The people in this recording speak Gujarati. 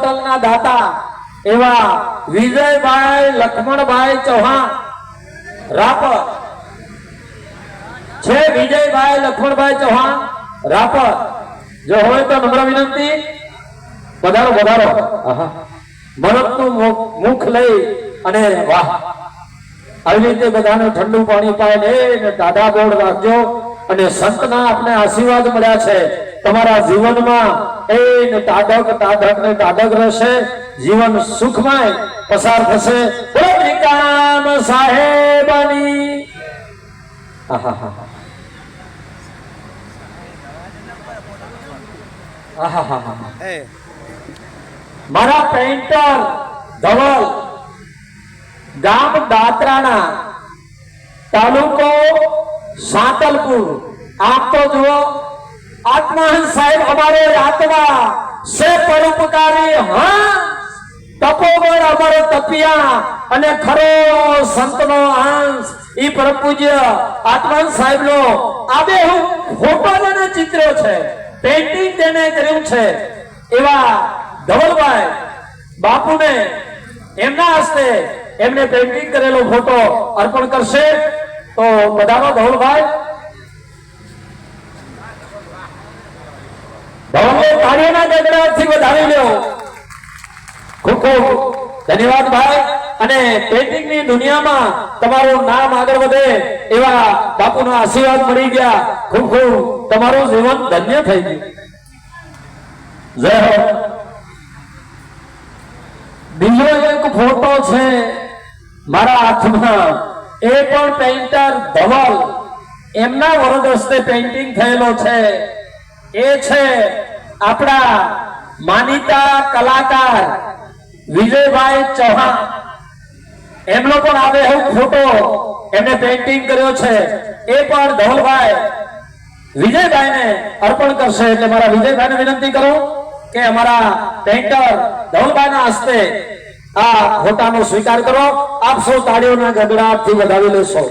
હોટલના દાતા એવા વિજયભાઈ, લક્ષ્મણભાઈ ચૌહાણ. રાપર. છે વિજયભાઈ, લક્ષ્મણભાઈ ચૌહાણ. રાપર. જો હોય તો નમ્ર વિનંતી. વધારો વધારો. ભરતનું મુખ- લઈ અને વાહ. આવી રીતે બધાને ઠંડુ પાણી પાય ને ને દાદા બોર્ડ રાખજો. અને સંતના આપણે આશીર્વાદ મળ્યા છે. તમારા જીવનમાં એ ને તાડક તાડક ને તાડક રહેશે. જીવન સુખમય પસાર થશે. નિકામ સાહેબની. મારા પેન્ટર ધવલ ગામ દાત્રાના તાલુકો સાતલપુર. આપ તો જુઓ આત્માહન સાહેબ અમારો આત્મા સે પરોપકારી, હા? તપોબળ અમારો તપિયા અને ખરો સંતનો અંશ ઈ પરમ પૂજ્ય સાહેબ નો આબે હું ફોટો અને ચિત્ર છે. પેઇન્ટિંગ તેને કર્યું છે. એવા ધવલભાઈ બાપુને એમના હસ્તે એમને પેઇન્ટિંગ કરેલો ફોટો અર્પણ કરશે. તો બધાનો ધવલભાઈ ધન્યવાદ ભાઈ. અને પેઇન્ટિંગની દુનિયામાં તમારું નામ આગળ વધે એવા બાપુનો આશીર્વાદ મળી ગયા. ખૂબ ખૂબ તમારું જીવન ધન્ય થઈ ગયું. જય હો. બીજો એક ફોટો છે મારા હાથમાં. એ પણ પેઇન્ટર ધવલ. એમના વરદ હસ્તે પેઇન્ટિંગ થયેલો છે. એ છે આપણા માનીતા કલાકાર વિજયભાઈ ચૌહાણ. એમનો પણ આવે એવું ફોટો એમને પેઇન્ટિંગ કર્યો છે. એ પણ ધવલભાઈ વિજયભાઈને અર્પણ કરશે એટલે મારા વિજયભાઈને વિનંતી કરો કે અમારા પેઇન્ટર ધવલભાઈના હસ્તે આ ફોટાનો સ્વીકાર કરો. આપ સૌ તાળીઓના ગગડાટથી વધાવી લેશો.